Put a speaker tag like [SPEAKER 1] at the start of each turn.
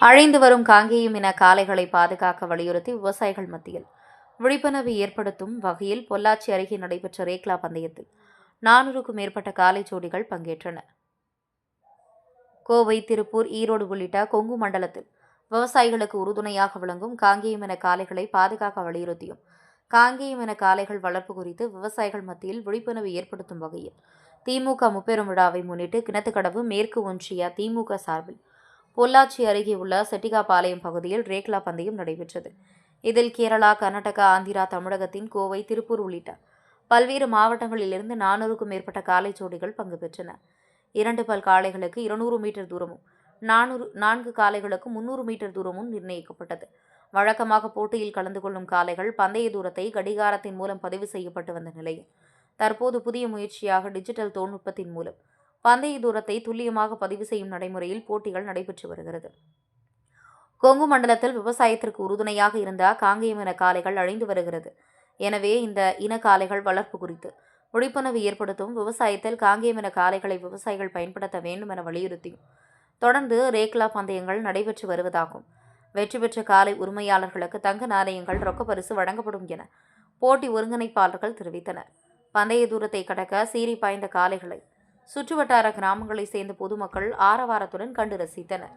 [SPEAKER 1] அழிந்து வரும் காங்கேயம் இன காளைகளை பாதுகாக்க வலியுறுத்தி விவசாயிகள் மத்தியில் விழிப்புணர்வு ஏற்படுத்தும் வகையில் பொள்ளாச்சி அருகே நடைபெற்ற ரேக்லா பந்தயத்தில் நானூறுக்கும் மேற்பட்ட காலை ஜோடிகள் பங்கேற்றன. கோவை திருப்பூர் ஈரோடு உள்ளிட்ட கொங்கு மண்டலத்தில் விவசாயிகளுக்கு உறுதுணையாக விளங்கும் காங்கேயம் இன காளைகளை பாதுகாக்க வலியுறுத்தியும் காங்கேயம் இன காளைகள் வளர்ப்பு குறித்து விவசாயிகள் மத்தியில் விழிப்புணர்வு ஏற்படுத்தும் வகையில் திமுக முப்பெரும் விழாவை முன்னிட்டு கிணத்துக்கடவு மேற்கு ஒன்றிய திமுக சார்பில் பொள்ளாச்சி அருகே உள்ள செட்டிகாபாளையம் பகுதியில் ரேக்லா பந்தயம் நடைபெற்றது. இதில் கேரளா கர்நாடகா ஆந்திரா தமிழகத்தின் கோவை திருப்பூர் உள்ளிட்ட பல்வேறு மாவட்டங்களிலிருந்து நானூறுக்கும் மேற்பட்ட காலை ஜோடிகள் பங்கு பெற்றன. இரண்டு பல் காளைகளுக்கு இருநூறு மீட்டர் தூரமும் நானூறு நான்கு காளைகளுக்கு முன்னூறு மீட்டர் தூரமும் நிர்ணயிக்கப்பட்டது. வழக்கமாக போட்டியில் கலந்து கொள்ளும் காளைகள் பந்தய தூரத்தை கடிகாரத்தின் மூலம் பதிவு செய்யப்பட்டு வந்த நிலையில் தற்போது புதிய முயற்சியாக டிஜிட்டல் தொழில்நுட்பத்தின் மூலம் பந்தய தூரத்தை துல்லியமாக பதிவு செய்யும் நடைமுறையில் போட்டிகள் நடைபெற்று வருகிறது. கொங்கு மண்டலத்தில் விவசாயத்திற்கு உறுதுணையாக இருந்த காங்கேயம் இன காளைகள் அழிந்து வருகிறது. எனவே இந்த இன காளைகள் வளர்ப்பு குறித்து விழிப்புணர்வு ஏற்படுத்தும் விவசாயத்தில் காங்கேயம் இன காளைகளை விவசாயிகள் பயன்படுத்த வேண்டும் என வலியுறுத்தியும் தொடர்ந்து ரேக்லா பந்தயங்கள் நடைபெற்று வருவதாகும். வெற்றி பெற்ற காலை உரிமையாளர்களுக்கு தங்க நாணயங்கள் ரொக்க பரிசு வழங்கப்படும் என போட்டி ஒருங்கிணைப்பாளர்கள் தெரிவித்தனர். பந்தய தூரத்தை கடக்க சீறி பாய்ந்த காளைகளை சுற்றுவட்டார கிராமங்களைச் சேர்ந்த பொதுமக்கள் ஆரவாரத்துடன் கண்டு ரசித்தனர்.